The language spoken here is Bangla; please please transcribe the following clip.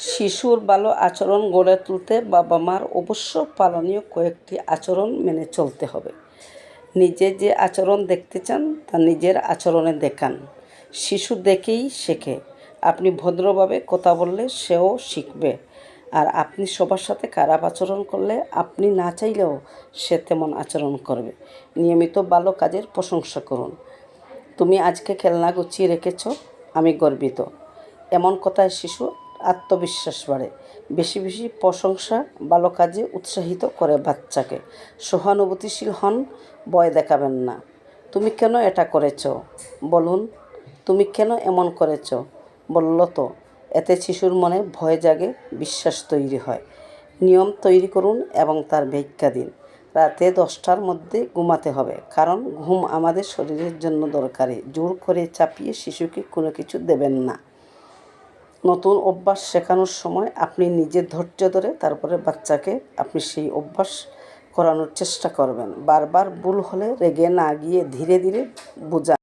শিশুর ভালো আচরণ গড়ে তুলতে বাবা মার অবশ্য পালনীয় কয়েকটি আচরণ মেনে চলতে হবে। নিজে যে আচরণ দেখতে চান, তা নিজের আচরণে দেখান। শিশু দেখেই শেখে। আপনি ভদ্রভাবে কথা বললে সেও শিখবে। আর আপনি সবার সাথে খারাপ আচরণ করলে আপনি না চাইলেও সে তেমন আচরণ করবে। নিয়মিত ভালো কাজের প্রশংসা করুন। তুমি আজকে খেলনা গুছিয়ে রেখেছ, আমি গর্বিত। এমন কথায় শিশু আত্মবিশ্বাস বাড়ে। বেশি বেশি প্রশংসা ভালো কাজে উৎসাহিত করে বাচ্চাকে। সহানুভূতিশীল হন ভয় দেখাবেন না। তুমি কেন এটা করেছ? বলুন, তুমি কেন এমন করেছ? বলল তো, এতে শিশুর মনে ভয় জাগে, বিশ্বাস তৈরি হয়। নিয়ম তৈরি করুন এবং তার ভিক্ষা দিন। রাতে দশটার মধ্যে ঘুমাতে হবে। কারণ ঘুম আমাদের শরীরের জন্য দরকারি। জোর করে চাপিয়ে শিশুকে কোনো কিছু দেবেন না। নতুন অভ্যাস শেখানোর সময় আপনি নিজের ধৈর্য ধরে তারপরে বাচ্চাকে আপনি সেই অভ্যাস করানোর চেষ্টা করবেন। বারবার ভুল হলে রেগে না গিয়ে ধীরে ধীরে বোঝা